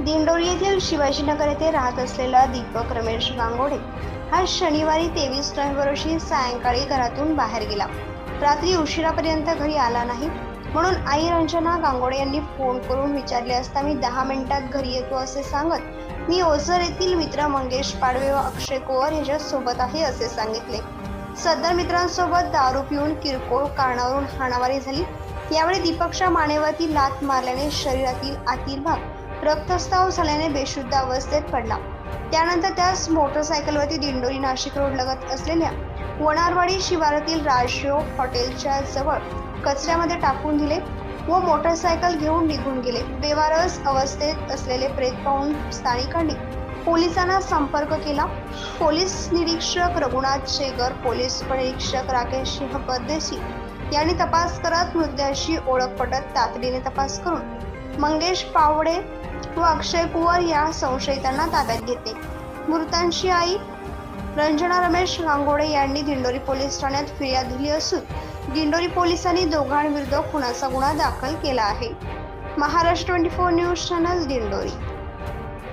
दिंडोरी येथील शिवाजीनगर येथे राहत असलेला दीपक रमेश गांगोडे हा शनिवारी तेवीस नोव्हेंबर रोजी सायंकाळी घरातून बाहेर गेला. रात्री उशिरापर्यंत घरी आला नाही म्हणून आई रंजना गांगोडे यांनी फोन करून विचारले असता मी दहा मिनिटात घरी येतो असे सांगत मी ओझर येथील मित्र मंगेश पाडवे व अक्षय कोवर यांच्यासोबत आहे असे सांगितले. सदर मित्रांसोबत दारू पिऊन किरकोळ कारणावरून हाणामारी झाली. यावेळी दीपकच्या मानेवरती लात मारल्याने शरीरातील आतील भाग रक्तस्राव झाल्याने बेशुद्ध अवस्थेत पडला. त्यानंतर त्यास मोटरसायकलवरती दिंडोरी नाशिक रोड लगत असलेल्या वणारवाडी शिवारातील राजयोग हॉटेलच्या जवळ कचऱ्यामध्ये टाकून दिले व मोटरसायकल घेऊन निघून गेले. बेवारस अवस्थेत असलेले प्रेत पाहून स्थानिकांनी पोलिसांना संपर्क केला. पोलीस निरीक्षक रघुनाथ शेगर पोलीस निरीक्षक राकेश सिंह परदेशी यांनी तपास करत मृत्यूची ओळख पटत तातडीने तपास करून मंगेश पावडे व अक्षय कुवर या संशयितांना ताब्यात घेतले मृतांची आई रंजना रमेश गांगोडे यांनी दिंडोरी पोलीस ठाण्यात फिर्याद दिली असून दिंडोरी पोलिसांनी दोघांविरुद्ध खुनाचा गुन्हा दाखल केला आहे. Maharashtra twenty four news channel Dindori.